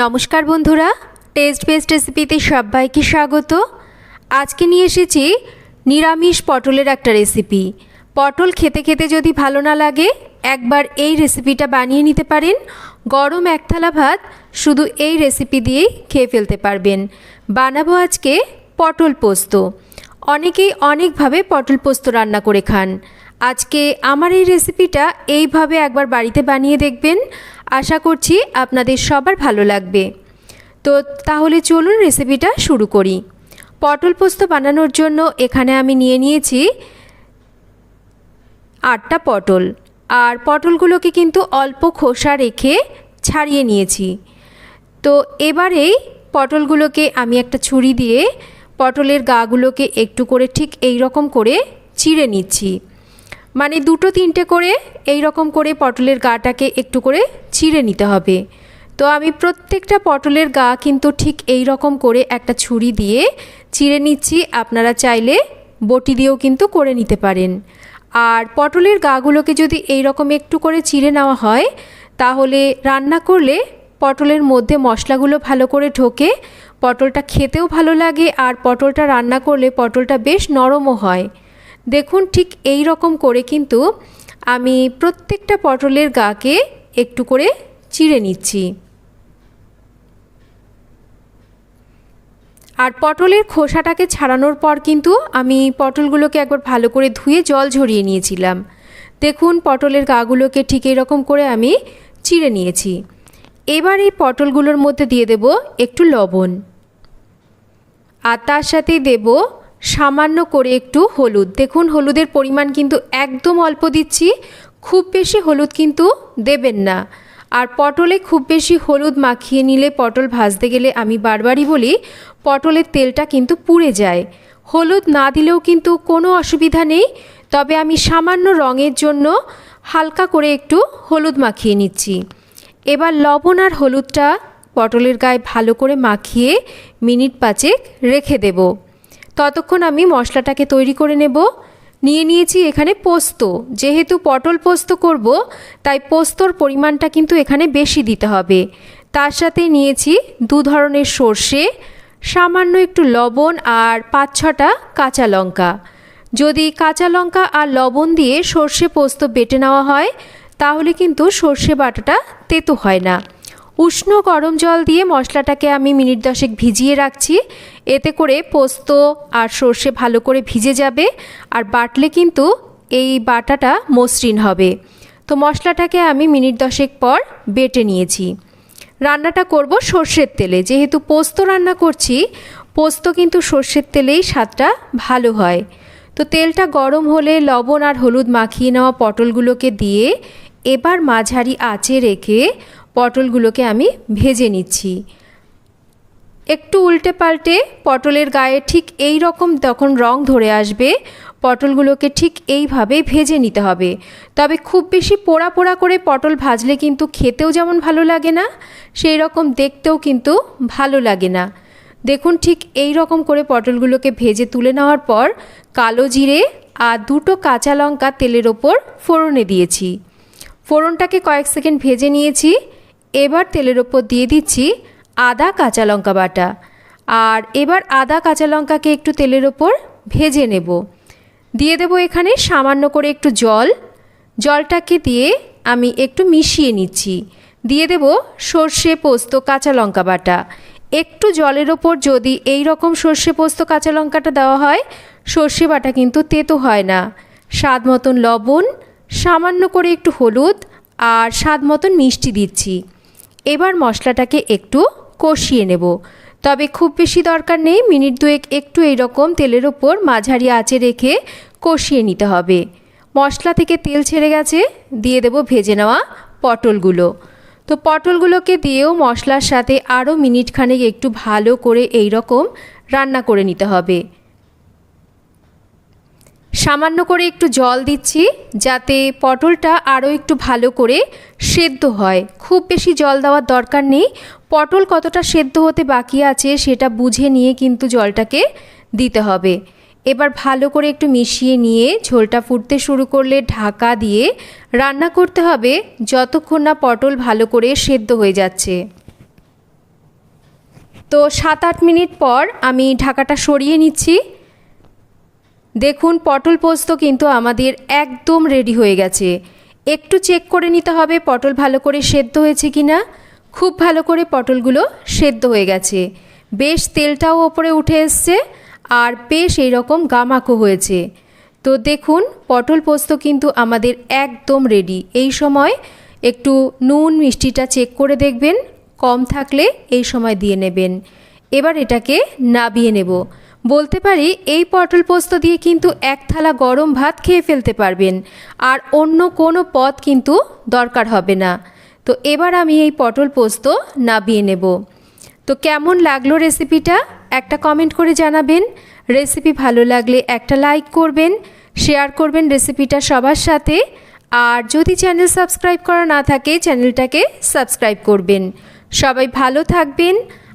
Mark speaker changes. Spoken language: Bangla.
Speaker 1: নমস্কার বন্ধুরা টেস্ট বেস্ট রেসিপিতে সবাইকে স্বাগত। আজকে নিয়ে এসেছি নিরামিষ পটলের একটা রেসিপি পটল খেতে খেতে যদি ভালো না লাগে, একবার এই রেসিপিটা বানিয়ে নিতে পারেন। গরম এক থালা ভাত শুধু এই রেসিপি দিয়েই খেয়ে ফেলতে পারবেন। বানাবো আজকে পটল পোস্ত। অনেকেই অনেকভাবে পটল পোস্ত রান্না করে খান। আজকে আমার এই রেসিপিটা এইভাবে একবার বাড়িতে বানিয়ে দেখবেন। আশা করছি আপনাদের সবার ভালো লাগবে। তো তাহলে চলুন রেসিপিটা শুরু করি। পটল পোস্ত বানানোর জন্য এখানে আমি নিয়ে নিয়েছি আটটা পটল। আর পটলগুলোকে কিন্তু অল্প খোসা রেখে ছাড়িয়ে নিয়েছি। তো এবারেই পটলগুলোকে আমি একটা ছুরি দিয়ে পটলের গাগুলোকে একটু করে ঠিক এই রকম করে চিড়ে নিচ্ছি। মানে দুটো তিনটে করে এই রকম করে পটলের গাটাকে একটু করে ছিঁড়ে নিতে হবে। তো আমি প্রত্যেকটা পটলের গা কিন্তু ঠিক এই রকম করে একটা ছুরি দিয়ে চিড়ে নিচ্ছি। আপনারা চাইলে বটি দিয়েও কিন্তু করে নিতে পারেন। আর পটলের গাগুলোকে যদি এই রকম একটু করে চিড়ে নেওয়া হয়, তাহলে রান্না করলে পটলের মধ্যে মশলাগুলো ভালো করে ঢোকে, পটলটা খেতেও ভালো লাগে আর পটলটা রান্না করলে পটলটা বেশ নরমও হয়। দেখুন ঠিক এই রকম করে কিন্তু আমি প্রত্যেকটা পটলের গাকে একটু করে চিড়ে নিচ্ছি। আর পটলের খোসাটাকে ছাড়ানোর পর কিন্তু আমি পটলগুলোকে একবার ভালো করে ধুয়ে জল ঝরিয়ে নিয়েছিলাম। দেখুন পটলের গাগুলোকে ঠিক এরকম করে আমি চিড়ে নিয়েছি। এবার এই পটলগুলোর মধ্যে দিয়ে দেব একটু লবণ। আর তার সাথেই দেব সামান্য করে একটু হলুদ। দেখুন, হলুদের পরিমাণ কিন্তু একদম অল্প দিচ্ছি। খুব বেশি হলুদ কিন্তু দেবেন না। আর পটলে খুব বেশি হলুদ মাখিয়ে নিলে পটল ভাজতে গেলে আমি বারবারই বলি, পটলের তেলটা কিন্তু পুড়ে যায়। হলুদ না দিলেও কিন্তু কোনো অসুবিধা নেই। তবে আমি সামান্য রঙের জন্য হালকা করে একটু হলুদ মাখিয়ে নিচ্ছি। এবার লবণ আর হলুদটা পটলের গায়ে ভালো করে মাখিয়ে মিনিট পাঁচেক রেখে দেবো। ততক্ষণ আমি মশলাটাকে তৈরি করে নেব। নিয়ে নিয়েছি এখানে পোস্ত। যেহেতু পটল পোস্ত করব, তাই পোস্তর পরিমাণটা কিন্তু এখানে বেশি দিতে হবে। তার সাথে নিয়েছি দু ধরনের সর্ষে, সামান্য একটু লবণ আর পাঁচ ছটা কাঁচা লঙ্কা। যদি কাঁচা লঙ্কা আর লবণ দিয়ে সর্ষে পোস্ত বেটে নেওয়া হয়, তাহলে কিন্তু সর্ষে বাটাটা তেতো হয় না। উষ্ণ গরম জল দিয়ে মশলাটাকে আমি মিনিট দশেক ভিজিয়ে রাখছি। এতে করে পোস্ত আর সর্ষে ভালো করে ভিজে যাবে। আর বাটলে কিন্তু এই বাটাটা মসৃণ হবে। তো মশলাটাকে আমি মিনিট দশেক পর বেটে নিয়েছি। রান্নাটা করব সর্ষের তেলে। যেহেতু পোস্ত রান্না করছি, পোস্ত কিন্তু সর্ষের তেলেই স্বাদটা ভালো হয়। তো তেলটা গরম হলে লবণ আর হলুদ মাখিয়ে নেওয়া পটলগুলোকে দিয়ে এবার মাঝারি আঁচে রেখে পটলগুলোকে আমি ভেজে নিচ্ছি। একটু উল্টে পাল্টে পটলের গায়ে ঠিক এই রকম তখন রং ধরে আসবে, পটলগুলোকে ঠিক এইভাবে ভেজে নিতে হবে। তবে খুব বেশি পোড়া পোড়া করে পটল ভাজলে কিন্তু খেতেও যেমন ভালো লাগে না, সেই রকম দেখতেও কিন্তু ভালো লাগে না। দেখুন ঠিক এই রকম করে পটলগুলোকে ভেজে তুলে নেওয়ার পর কালো জিরে আর দুটো কাঁচা লঙ্কা তেলের ওপর ফোড়নে দিয়েছি। ফোড়নটাকে কয়েক সেকেন্ড ভেজে নিয়েছি। এবার তেলের ওপর দিয়ে দিচ্ছি আদা কাঁচা লঙ্কা বাটা। আর এবার আদা কাঁচা লঙ্কাকে একটু তেলের ওপর ভেজে নেব। দিয়ে দেব এখানে সামান্য করে একটু জল। জলটাকে দিয়ে আমি একটু মিশিয়ে নিচ্ছি। দিয়ে দেব সর্ষে পোস্ত কাঁচা লঙ্কা বাটা। একটু জলের ওপর যদি এই রকম সর্ষে পোস্ত কাঁচা লঙ্কাটা দেওয়া হয়, সর্ষে বাটা কিন্তু তেতো হয় না। স্বাদ মতন লবণ, সামান্য করে একটু হলুদ আর স্বাদ মতন মিষ্টি দিচ্ছি। এবার মশলাটাকে একটু কষিয়ে নেব। তবে খুব বেশি দরকার নেই, মিনিট দুয়েক একটু এইরকম তেলের ওপর মাঝারি আঁচে রেখে কষিয়ে নিতে হবে। মশলা থেকে তেল ছেড়ে গেছে, দিয়ে দেব ভেজে নেওয়া পটলগুলো। তো পটলগুলোকে দিয়েও মশলার সাথে আরও মিনিট খানেক একটু ভালো করে এই রকম রান্না করে নিতে হবে। সামান্য করে একটু জল দিচ্ছি যাতে পটলটা আরও একটু ভালো করে সেদ্ধ হয়। খুব বেশি জল দেওয়ার দরকার নেই। পটল কতটা সেদ্ধ হতে বাকি আছে সেটা বুঝে নিয়ে কিন্তু জলটাকে দিতে হবে। এবার ভালো করে একটু মিশিয়ে নিয়ে ঝোলটা ফুটতে শুরু করলে ঢাকা দিয়ে রান্না করতে হবে যতক্ষণ না পটল ভালো করে সেদ্ধ হয়ে যাচ্ছে। তো সাত আট মিনিট পর আমি ঢাকাটা সরিয়ে নিচ্ছি। দেখুন, পটল পোস্ত কিন্তু আমাদের একদম রেডি হয়ে গেছে। একটু চেক করে নিতে হবে পটল ভালো করে সেদ্ধ হয়েছে কি না খুব ভালো করে পটলগুলো সেদ্ধ হয়ে গেছে। বেশ তেলটাও ওপরে উঠে এসছে আর বেশ এইরকম গামাকো হয়েছে। তো দেখুন, পটল পোস্ত কিন্তু আমাদের একদম রেডি এই সময় একটু নুন, মিষ্টিটা চেক করে দেখবেন। কম থাকলে এই সময় দিয়ে নেবেন। এবার এটাকে নাবিয়ে নেব। বলতে পারি, এই পটল পোস্ত দিয়ে কিন্তু এক থালা গরম ভাত খেয়ে ফেলতে পারবেন। আর অন্য কোনো পদ কিন্তু দরকার হবে না। তো এবার আমি এই পটল পোস্ত নাবিয়ে নেব। তো কেমন লাগল রেসিপিটা? একটা কমেন্ট করে জানাবেন। রেসিপি ভালো লাগলে একটা লাইক করবেন, শেয়ার করবেন রেসিপিটা সবার সাথে। আর যদি চ্যানেল সাবস্ক্রাইব করা না থাকে, চ্যানেলটাকে সাবস্ক্রাইব করবেন। সবাই ভালো থাকবেন।